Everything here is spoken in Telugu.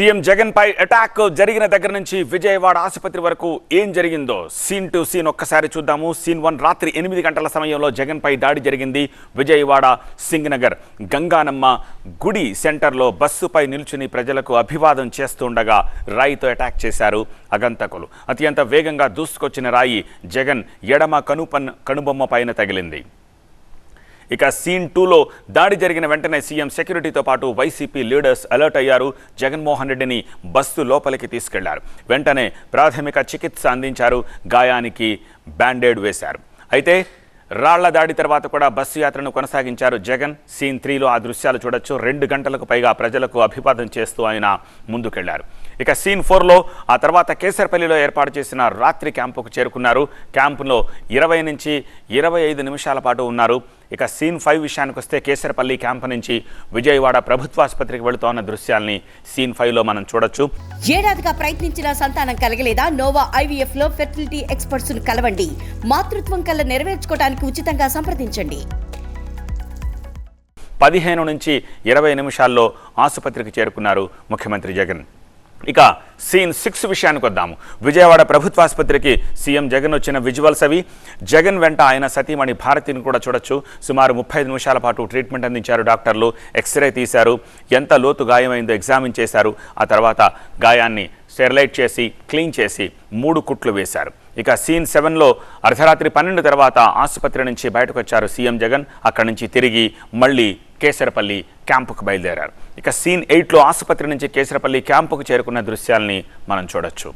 సీఎం జగన్ పై అటాక్ జరిగిన దగ్గర నుంచి విజయవాడ ఆసుపత్రి వరకు ఏం జరిగిందో సీన్ టు సీన్ ఒక్కసారి చూద్దాము. సీన్ వన్ రాత్రి ఎనిమిది గంటల సమయంలో జగన్ పై దాడి జరిగింది విజయవాడ సింగనగర్. గంగానమ్మ గుడి సెంటర్లో బస్సుపై నిల్చుని ప్రజలకు అభివాదం చేస్తుండగా రాయితో అటాక్ చేశారు అగంతకులు. అత్యంత వేగంగా దూసుకొచ్చిన రాయి జగన్ ఎడమ కనుపన్ కనుబొమ్మ పైన తగిలింది. ఇక సీన్ టూలో దాడి జరిగిన వెంటనే సీఎం సెక్యూరిటీతో పాటు వైసీపీ లీడర్స్ అలర్ట్ అయ్యారు. జగన్మోహన్ రెడ్డిని బస్సు లోపలికి తీసుకెళ్ళారు. వెంటనే ప్రాథమిక చికిత్స అందించారు. గాయానికి బ్యాండేడ్ వేశారు. అయితే రాళ్ళ దాడి తర్వాత కూడా బస్సు యాత్రను కొనసాగించారు జగన్. సీన్ త్రీలో ఆ దృశ్యాలు చూడొచ్చు. రెండు గంటలకు పైగా ప్రజలకు అభివాదం చేస్తూ ఆయన ముందుకెళ్ళారు. ఇక సీన్ ఫోర్లో ఆ తర్వాత కేసరపల్లిలో ఏర్పాటు చేసిన రాత్రి క్యాంపుకు చేరుకున్నారు. క్యాంపులో ఇరవై నుంచి ఇరవై ఐదు నిమిషాల పాటు ఉన్నారు. ఇక సీన్ ఫైవ్ విషయానికి వస్తే కేసరపల్లి క్యాంపు నుంచి విజయవాడ ప్రభుత్వాసుపత్రికి వెళుతోన్న దృశ్యాల్ని సీన్ ఫైవ్లో మనం చూడొచ్చు. ఏడాదిగా ప్రయత్నించిన సంతానం కలగలేదా? నోవా ఐవీఎఫ్లో ఫెర్టిలిటీ ఎక్స్పర్ట్స్ను కలవండి. మాతృత్వం కల్లా నెరవేర్చుకోవడానికి ఉచితంగా సంప్రదించండి. పదిహేను నుంచి ఇరవై నిమిషాల్లో ఆసుపత్రికి చేరుకున్నారు ముఖ్యమంత్రి జగన్. ఇక సీన్ సిక్స్ విషయానికి వద్దాము. విజయవాడ ప్రభుత్వాసుపత్రికి సీఎం జగన్ వచ్చిన విజువల్స్ అవి. జగన్ వెంట ఆయన సతీమణి భారతిని కూడా చూడొచ్చు. సుమారు ముప్పై నిమిషాల పాటు ట్రీట్మెంట్ అందించారు డాక్టర్లు. ఎక్స్రే తీశారు. ఎంత లోతు గాయమైందో ఎగ్జామిన్ చేశారు. ఆ తర్వాత గాయాన్ని స్టెరిలైట్ చేసి క్లీన్ చేసి మూడు కుట్లు వేశారు. ఇక సీన్ సెవెన్లో అర్ధరాత్రి పన్నెండు తర్వాత ఆసుపత్రి నుంచి బయటకు వచ్చారు సీఎం జగన్. అక్కడి నుంచి తిరిగి మళ్ళీ కేసరపల్లి క్యాంపుకు బయలుదేరారు. ఇక సీన్ ఎయిట్లో ఆసుపత్రి నుంచి కేసరపల్లి క్యాంపుకు చేరుకున్న దృశ్యాల్ని మనం చూడొచ్చు.